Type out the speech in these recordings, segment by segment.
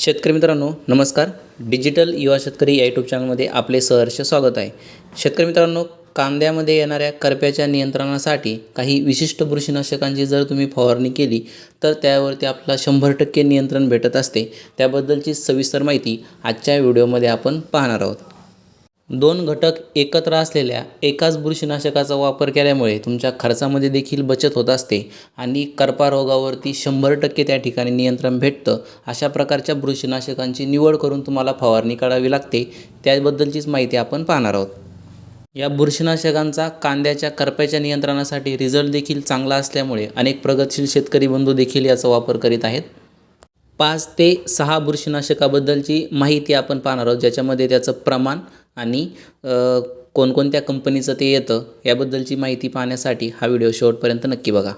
शेतकरी मित्रांनो नमस्कार. डिजिटल युवा शेतकरी या यूट्यूब चॅनलमध्ये आपले सहर्ष स्वागत आहे. शेतकरी मित्रांनो कांद्यामध्ये येणाऱ्या करप्याच्या नियंत्रणासाठी काही विशिष्ट बुरशीनाशकांची जर तुम्ही फवारणी केली तर त्यावरती आपला शंभर टक्के नियंत्रण भेटत असते. त्याबद्दलची सविस्तर माहिती आजच्या व्हिडिओमध्ये आपण पाहणार आहोत. दोन घटक एकत्र असलेल्या एकाच बुरशीनाशकाचा वापर केल्यामुळे तुमच्या खर्चामध्ये देखील बचत होत असते आणि करपा रोगावरती शंभर टक्के त्या ठिकाणी नियंत्रण भेटतं. अशा प्रकारच्या बुरशीनाशकांची निवड करून तुम्हाला फवारणी करावी लागते. त्याबद्दलचीच माहिती आपण पाहणार आहोत. या बुरशीनाशकांचा कांद्याच्या करप्याच्या नियंत्रणासाठी रिझल्ट देखील चांगला असल्यामुळे अनेक प्रगतशील शेतकरी बंधू देखील याचा वापर करीत आहेत. पाच ते सहा बुरशीनाशकाबद्दलची माहिती आपण पाहणार आहोत ज्याच्यामध्ये त्याचं प्रमाण आणि कोणकोणत्या कंपनीचं ते येतं याबद्दलची माहिती पाहण्यासाठी हा व्हिडिओ शेवटपर्यंत नक्की बघा.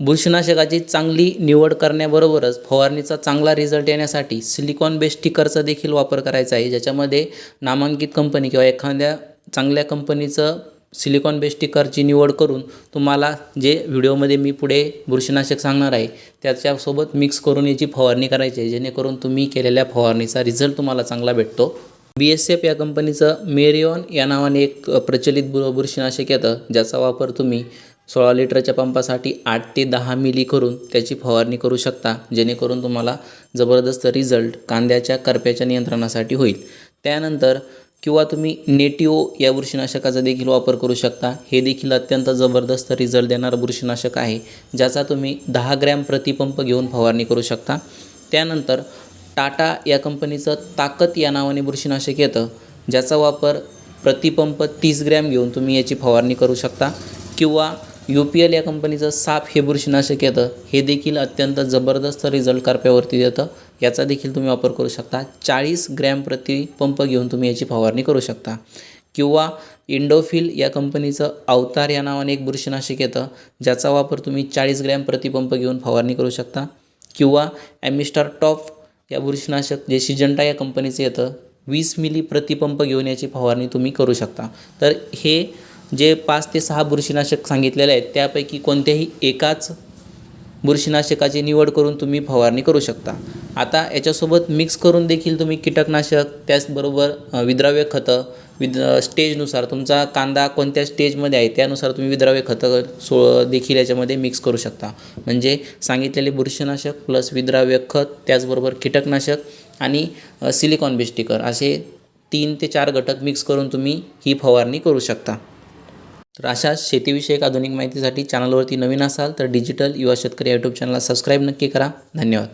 बुरशीनाशकाची चांगली निवड करण्याबरोबरच फवारणीचा चांगला रिझल्ट येण्यासाठी सिलिकॉन बेस्ट स्टिकरचा देखील वापर करायचा आहे ज्याच्यामध्ये नामांकित कंपनी किंवा एखाद्या चांगल्या कंपनीचं सिलिकॉन बेस स्टिकरची निवड करून तुम्हाला जे व्हिडिओमध्ये मी पुढे बुरशीनाशक सांगणार आहे त्याच्यासोबत मिक्स करून याची फवारणी करायची आहे. जेणेकरून तुम्ही केलेल्या फवारणीचा रिझल्ट तुम्हाला चांगला भेटतो. बी एस एफ या कंपनीचं मेरिओन या नावाने एक प्रचलित बुर बुरशीनाशक येतं ज्याचा वापर तुम्ही सोळा लिटरच्या पंपासाठी आठ ते दहा मिली करून त्याची फवारणी करू शकता जेणेकरून तुम्हाला जबरदस्त रिझल्ट कांद्याच्या करप्याच्या नियंत्रणासाठी होईल. त्यानंतर किंवा तुम्ही नेटिओ या बुरशीनाशकाचा देखील वापर करू शकता. हे देखील अत्यंत जबरदस्त रिझल्ट देणारं बुरशीनाशक आहे ज्याचा तुम्ही दहा ग्रॅम प्रतिपंप घेऊन फवारणी करू शकता. त्यानंतर टाटा या कंपनीचं ताकद या नावाने बुरशीनाशक येतं ज्याचा वापर प्रतिपंप तीस ग्रॅम घेऊन तुम्ही याची फवारणी करू शकता. किंवा यू पी एल या कंपनीचं साप हे बुरशीनाशक येतं. हे देखील अत्यंत जबरदस्त रिझल्ट कारप्यावरती देतं. याचा देखील तुम्ही वापर करू शकता. चाळीस ग्रॅम प्रतिपंप घेऊन तुम्ही याची फवारणी करू शकता. किंवा इंडोफिल या कंपनीचं अवतार या नावाने एक बुरशीनाशक येतं. ज्याचा वापर तुम्ही चाळीस ग्रॅम प्रतिपंप घेऊन फवारणी करू शकता. किंवा ॲमिस्टार टॉप या बुरशीनाशक जे सिजंटा या कंपनीचं येतं. वीस मिली प्रतिपंप घेऊन याची फवारणी तुम्ही करू शकता. तर हे जे पाच ते सहा बुरशीनाशक सांगितलेले आहेत त्यापैकी कोणत्याही एकाच बुरशीनाशकाची निवड करून तुम्ही फवारणी करू शकता. आता याच्यासोबत मिक्स करून देखील तुम्ही कीटकनाशक त्याचबरोबर विद्राव्य खतं विद स्टेजनुसार तुमचा कांदा कोणत्या स्टेजमध्ये आहे त्यानुसार तुम्ही विद्राव्य खतं सो देखील याच्यामध्ये मिक्स करू शकता. म्हणजे सांगितलेले बुरशीनाशक प्लस विद्राव्य खत त्याचबरोबर कीटकनाशक आणि सिलिकॉन बेस्टिकर असे तीन ते चार घटक मिक्स करून तुम्ही ही फवारणी करू शकता. तर अशा शेतीविषयक आधुनिक माहितीसाठी चॅनलवरती नवीन असाल तर डिजिटल युवा शेतकरी यूट्यूब चॅनलला सबस्क्राईब नक्की करा. धन्यवाद.